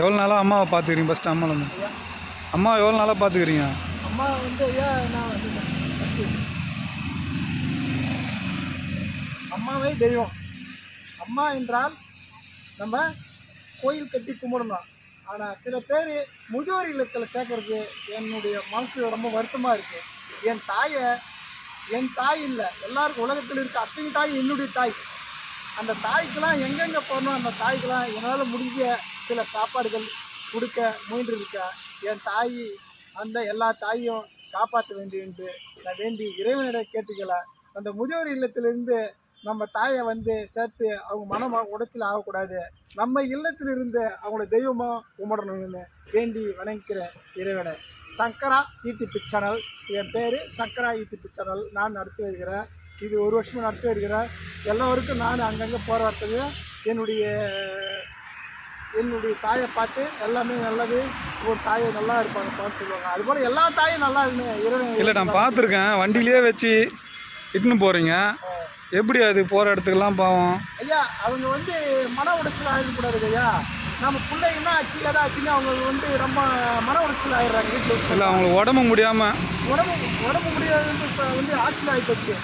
எவ்வளோ நாளாக அம்மாவை பார்த்துக்கிறீங்க? ஃபஸ்ட்டு அம்மாவில் இருந்து அம்மா எவ்வளோ நாளாக பார்த்துக்கிறீங்க? அம்மா வந்து ஐயா நான் வந்து அம்மாவே தெய்வம். அம்மா என்றால் நம்ம கோயில் கட்டி கும்பிடணும். ஆனால் சில பேர் முதியோர் இல்லத்தில் சேர்க்கறது என்னுடைய மனசு ரொம்ப வருத்தமாக இருக்குது என் தாயை என் தாய் இல்லை. எல்லாருக்கும் உலகத்தில் இருக்க அத்தனை தாய் என்னுடைய தாய். அந்த தாய்க்கெல்லாம் எங்கெங்கே போகணும்? அந்த தாய்க்கெல்லாம் என்னால் முடிஞ்ச சில சாப்பாடுகள் கொடுக்க முயன்றிருக்கேன் என் தாய் அந்த எல்லா தாயும் காப்பாற்ற வேண்டும் என்று நான் வேண்டி இறைவனிடம் கேட்டுக்கல அந்த முதியோர் இல்லத்திலிருந்து நம்ம தாயை வந்து சேர்த்து அவங்க மனமாக உடைச்சல் ஆகக்கூடாது. நம்ம இல்லத்திலிருந்து அவங்கள தெய்வமாக கும்பிடணும்னு வேண்டி வணங்கிக்கிறேன் இறைவனை. சங்கரா யூடியூப் சேனல். என் பேர் சங்கரா யூடியூப் சேனல். நான் நடத்தி வருகிறேன். இது ஒரு வருஷமாக நடத்தி வருகிறேன். எல்லோருக்கும் நான் அங்கங்கே போகிற என்னுடைய என்னுடைய தாயை பார்த்து எல்லாமே நல்லது ஒரு தாயை நல்லா இருப்பாங்க பார்த்து சொல்லுவாங்க. அதுபோல் எல்லா தாயும் நல்லா இறைவன் இல்லை நான் பார்த்துருக்கேன். வண்டியிலே வச்சு இட்டுன்னு போகிறீங்க எப்படி அது போகிற இடத்துக்கெல்லாம் பாவம்? ஐயா அவங்க வந்து மன உடைச்சல் ஆகிடக்கூடாது ஐயா. நம்ம பிள்ளைங்கன்னா ஆச்சு ஏதா ஆச்சுன்னு அவங்க வந்து ரொம்ப மன உடைச்சல் ஆகிடுறாங்க வீட்டில். இல்லை அவங்களுக்கு உடம்பு முடியாமல் உடம்பு உடம்பு முடியாது இப்போ வந்து ஆக்சிடென்ட் ஆகி போச்சு.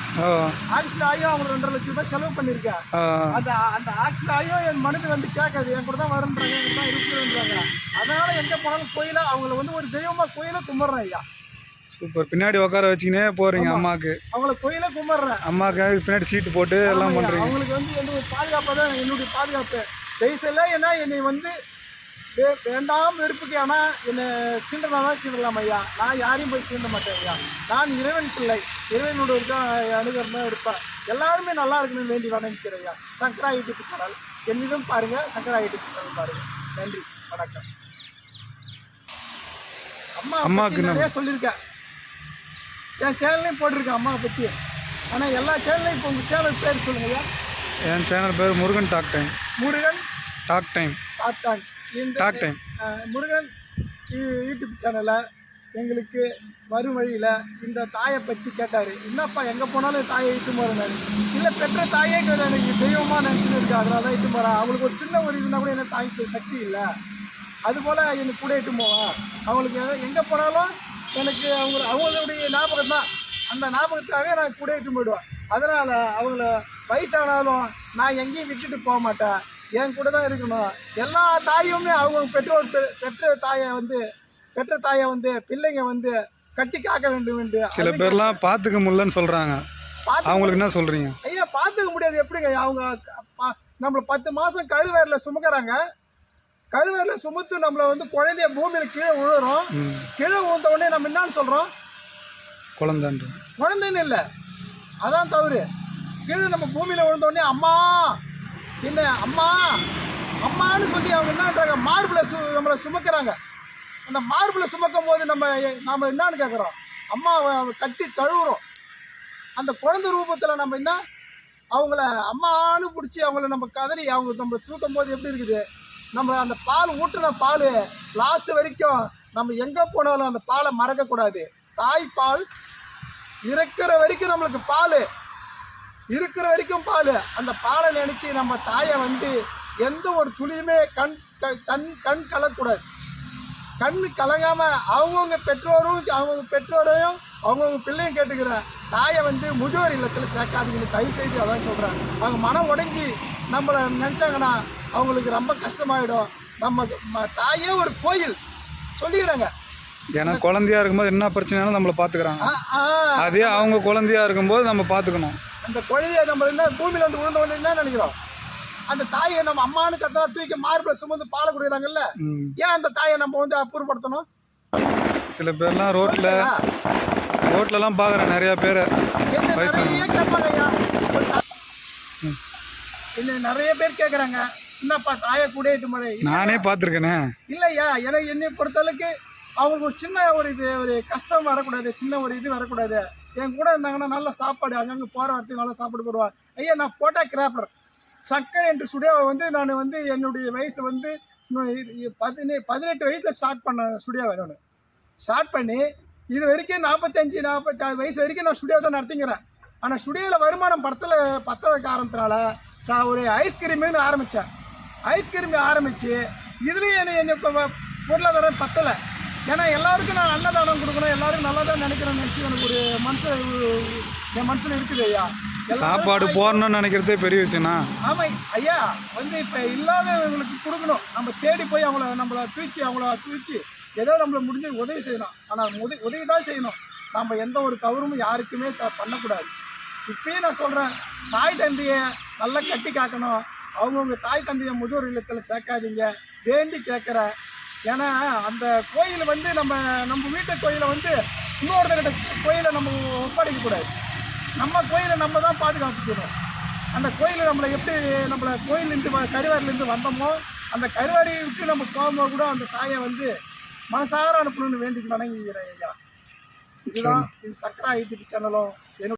ஆக்சிடென்ட் ஆகியும் அவங்க ரெண்டரை லட்சம் ரூபாய் செலவு பண்ணியிருக்கேன் அந்த அந்த ஆக்சிடென்ட் ஆகியும் என் மனது வந்து கேட்காது என் கூட தான் வரன்றாங்க என் தான் இருக்குன்றாங்க அதனால எங்கே போனாலும் கோயிலை அவங்கள வந்து ஒரு தெய்வமாக கோயிலை கும்பிட்றேன் ஐயா. சூப்பர். பின்னாடி உட்கார வச்சுக்கினே போகிறீங்க அம்மாவுக்கு அவங்கள கோயிலை கும்பிட்றேன். அம்மாவுக்கு பின்னாடி சீட்டு போட்டு எல்லாம் ஆமாய்யா, பண்ணுறீங்க அவங்களுக்கு வந்து என்னுடைய பாதுகாப்பு தான் என்னுடைய பாதுகாப்பு. தயவுசெல்லாம் ஏன்னா என்னை வந்து வே- வேண்டாம் வெறுப்புக்கு ஆனால் என்னை சீண்டனா தான் சீண்டலாம் ஐயா. நான் யாரையும் போய் சீண்ட மாட்டேன் ஐயா. நான் இறைவன் பிள்ளை. இறைவனோட தான் அனுகரமாக இருப்பேன் எல்லாருமே நல்லா இருக்கணும்னு வேண்டி வணங்கிக்கிறேன் ஐயா. Sankara YouTube channel. என்னிடம் பாருங்கள் சங்கரா யூடியூப் சேனல் பாருங்கள் நன்றி. வணக்கம். அம்மா அம்மாவுக்கு நிறைய சொல்லியிருக்கேன். என் சேனல்லையும் போட்டிருக்கேன் அம்மாவை பற்றி ஆனால் எல்லா சேனல்லையும் இப்போ உங்கள் சேனல் பேர் சொல்லுங்க ஐயா. என் சேனல் பேர் Murugan talk time. Murugan talk time. டாக்டாங் இந்த டாக் டைம். முருகன் யூடியூப் சேனலை எங்களுக்கு வரும் வழியில் இந்த தாயை பற்றி கேட்டார். என்னப்பா எங்கே போனாலும் தாயை இட்டு போகிறேன் இல்லை பெற்ற தாயே கிடையாது, எனக்கு தெய்வமாக நினச்சிட்டு இருக்கா. அதனால தான் இட்டு போகிறேன் அவங்களுக்கு ஒரு சின்ன ஒரு இதுனா கூட என்ன தாய்க்கு சக்தி இல்லை. அதுபோல் எனக்கு கூட இட்டு போவான் அவங்களுக்கு எங்கே போனாலும் எனக்கு அவங்க அவங்களுடைய ஞாபகம் தான் அந்த ஞாபகத்துக்காக நான் கூட இட்டு போயிடுவேன். அதனால் அவங்கள வயசானாலும் நான் எங்கேயும் விட்டுட்டு போக மாட்டேன். என் கூட தான் இருக்கணும். எல்லா தாயுமே அவங்க பெற்றோர் பெற்ற தாயை வந்து பெற்ற தாயை வந்து பிள்ளைங்க வந்து கட்டி காக்க வேண்டும் என்று சில பேர்லாம் பார்த்துக்க முடியலன்னு சொல்கிறாங்க அவங்களுக்கு என்ன சொல்கிறீங்க ஐயா பார்த்துக்க முடியாது. எப்படிங்க? அவங்க நம்மள பத்து மாதம் கருவேரில் சுமக்கிறாங்க. கருவேரில் சுமத்து நம்மளை வந்து குழந்தைய பூமியில் கீழே விழுறோம் கீழே விழுந்த உடனே நம்ம என்னன்னு சொல்கிறோம் குழந்தைன்ற குழந்தைன்னு இல்லை. அதான் தவறு. கீழே நம்ம பூமியில் விழுந்தோடனே அம்மா என்ன அம்மா அம்மான்னு சொல்லி அவங்க என்னன்றாங்க மார்பில் சு நம்மளை சுமக்கிறாங்க. அந்த மார்பில் சுமக்கும் போது நம்ம நாம் என்னன்னு கேட்குறோம் அம்மாவை கட்டி தழுவுறோம். அந்த குழந்தை ரூபத்தில் நம்ம என்ன? அவங்கள அம்மான்னு பிடிச்சி அவங்கள நம்ம கதறி அவங்க நம்ம தூக்கும் போது எப்படி இருக்குது? நம்ம அந்த பால் ஊட்டின பால் லாஸ்ட் வரைக்கும் நம்ம எங்கே போனாலும் அந்த பாலை மறக்கக்கூடாது. தாய்ப்பால் இறக்கிற வரைக்கும் நம்மளுக்கு பால். இருக்கிற வரைக்கும் பால். அந்த பாலை நினச்சி நம்ம தாயை வந்து எந்த ஒரு துளியுமே கண் க- கண் கண் கலக்கூடாது. கண் கலங்காம அவங்கவுங்க பெற்றோரும் அவங்கவுங்க பெற்றோரையும் அவங்கவுங்க பிள்ளையும் கேட்டுக்கிற தாயை வந்து முதியோர் இல்லத்தில் சேர்க்காதீங்கன்னு தயவு செய்து அதான் சொல்கிறேன் அவங்க மனம் உடைஞ்சி நம்மளை நினச்சாங்கன்னா அவங்களுக்கு ரொம்ப கஷ்டமாயிடும். நம்ம தாயே ஒரு கோயில். சொல்லிக்கிறாங்க ஏன்னா குழந்தையா இருக்கும்போது என்ன பிரச்சனைனாலும் நம்மளை பார்த்துக்கிறாங்க. அதே அவங்க குழந்தையா இருக்கும்போது நம்ம பார்த்துக்கணும். அந்த குழந்தைய நம்ம என்ன பூமியில வந்து விழுந்த உடனே என்ன நினைக்கிறோம்? அந்த தாயை நம்ம அம்மானு கத்தனா தூக்கி மார்பில் சுமந்து பாலை குடிக்கிறாங்கல்ல. ஏன் அந்த தாயை நம்ம வந்து அப்புறப்படுத்தணும்? சில பேர்லாம் ரோட்டில் ரோட்லலாம் பார்க்குறேன் நிறையா பேரை நிறைய என்ன நிறைய பேர் கேட்குறாங்க என்னப்பா தாயை கூடட்டு முறை நானே பார்த்துருக்கேனே. இல்லையா? எனக்கு என்னை பொறுத்தளவுக்கு அவங்களுக்கு ஒரு சின்ன ஒரு இது ஒரு கஷ்டம் வரக்கூடாது சின்ன ஒரு இது வரக்கூடாது. என் கூட இருந்தாங்கன்னா நல்ல சாப்பாடு அங்கங்கே போகிற வரத்துக்கு நல்ல சாப்பாடு போடுவான் ஐயா நான் போட்டா கிராப்பர் சக்கர் என்று ஸ்டுடியோவை வந்து நான் வந்து என்னுடைய வயசு வந்து இது- பதினே பதினெட்டு வயசில் ஸ்டார்ட் பண்ண ஸ்டுடியோவை நான். ஸ்டார்ட் பண்ணி இது வரைக்கும் நாற்பத்தஞ்சு நாற்பத்தாறு வயசு வரைக்கும் நான் ஸ்டுடியோ தான் நடத்திங்கிறேன். ஆனால் ஸ்டுடியோவில் வருமானம் படத்தில் பத்தாத காரணத்தினால நான் ஒரு ஐஸ்கிரீம்னு ஆரம்பித்தேன் ஐஸ்கிரீம் ஆரம்பித்து இதுலேயும் என்னை என்னை இப்போ பொருளாதாரம் பத்தலை. ஏன்னா எல்லாருக்கும் நான் அன்னதானம் கொடுக்கணும் எல்லாருக்கும் நல்லா தான் நினைக்கிறேன்னு நினச்சி எனக்கு ஒரு மனசு என் மனசில் இருக்குது ஐயா. எல்லாரும் சாப்பாடு போடணும்னு நினைக்கிறதே பெரிய விஷயம்னா? ஆமாம் ஐயா வந்து இப்போ இல்லாதவங்களுக்கு கொடுக்கணும். நம்ம தேடி போய் அவங்கள நம்மளை தூக்கி அவங்கள தூக்கி ஏதோ நம்மளை முடிஞ்சு உதவி செய்யணும். ஆனால் உதவி உதவி தான் செய்யணும். நம்ம எந்த ஒரு தவறும் யாருக்குமே த பண்ணக்கூடாது. இப்பயும் நான் சொல்கிறேன் தாய் தந்தையை நல்லா கட்டி காக்கணும். அவங்கவுங்க தாய் தந்தையை முதியோர் இல்லத்தில் சேர்க்காதீங்க. வேண்டி கேட்குறேன் ஏன்னா அந்த கோயில் வந்து நம்ம நம்ம வீட்டு கோயிலை வந்து இன்னொருத்தர்கிட்ட கோயிலை நம்ம ஒப்படைக்கக்கூடாது நம்ம கோயிலை நம்ம தான் பாதுகாத்துக்கணும் அந்த கோயில் நம்மளை எப்படி நம்மளை கோயிலேருந்து கருவாரிலேருந்து வந்தோமோ அந்த கருவாரியை விட்டு நம்ம போகும்போது கூட அந்த தாயை வந்து மனசார அனுப்பணும்னு வேண்டிக்கு வணங்கிக்கிறேன் ஐயா. இதுதான் இது சக்கரா யூடியூப் சேனலும்.